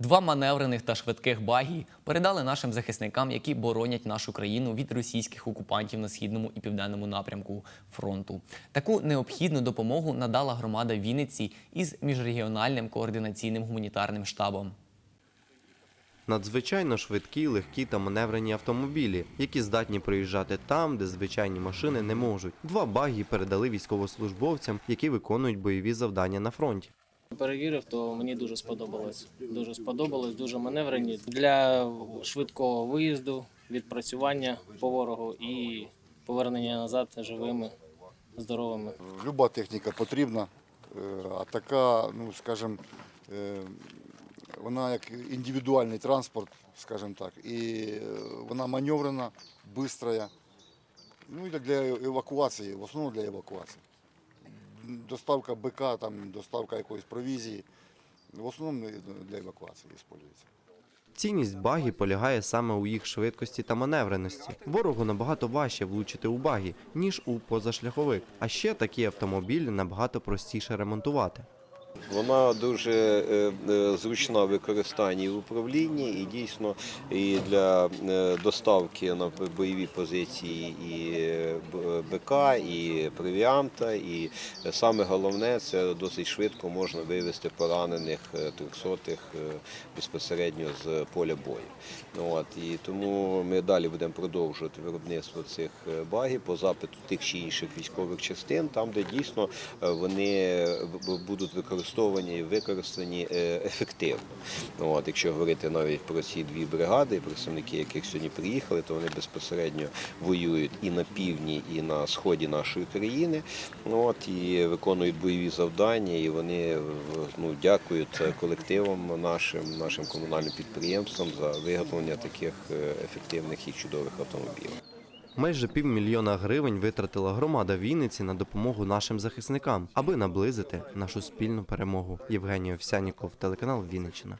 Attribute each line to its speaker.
Speaker 1: Два маневрених та швидких багі передали нашим захисникам, які боронять нашу країну від російських окупантів на східному і південному напрямку фронту. Таку необхідну допомогу надала громада Вінниці із міжрегіональним координаційним гуманітарним штабом.
Speaker 2: Надзвичайно швидкі, легкі та маневрені автомобілі, які здатні проїжджати там, де звичайні машини не можуть. Два багі передали військовослужбовцям, які виконують бойові завдання на фронті.
Speaker 3: Перевірив, то мені дуже сподобалось. Дуже сподобалось, дуже маневрені для швидкого виїзду, відпрацювання по ворогу і повернення назад живими, здоровими.
Speaker 4: Люба техніка потрібна, е, а така, ну скажімо, е, вона як індивідуальний транспорт, скажімо так, і е, вона маневрена, швидка, ну і для евакуації, в основному для евакуації. Доставка бика, там, доставка якоїсь провізії, в основному для евакуації використовується.
Speaker 2: Цінність багі полягає саме у їх швидкості та маневреності. Ворогу набагато важче влучити у багі, ніж у позашляховик. А ще такі автомобілі набагато простіше ремонтувати.
Speaker 5: Вона дуже е, е, зручна в використанні і в управлінні, і дійсно і для е, доставки на бойові позиції і БК, і провіанта. І саме головне це досить швидко можна вивезти поранених трьохсотих безпосередньо з поля бою. От, і тому ми далі будемо продовжувати виробництво цих багів по запиту тих чи інших військових частин, там, де дійсно вони будуть використовувані і використані е, ефективно. От, якщо говорити навіть про ці дві бригади, представники яких сьогодні приїхали, то вони безпосередньо воюють і на півдні, і на сході нашої країни. От, і виконують бойові завдання, і вони ну, дякують колективам нашим, нашим комунальним підприємствам за виготовлення таких е, ефективних і чудових автомобілів.
Speaker 2: Майже півмільйона гривень витратила громада Вінниці на допомогу нашим захисникам, аби наблизити нашу спільну перемогу. Євгеній Овсяніков, телеканал Вінниччина.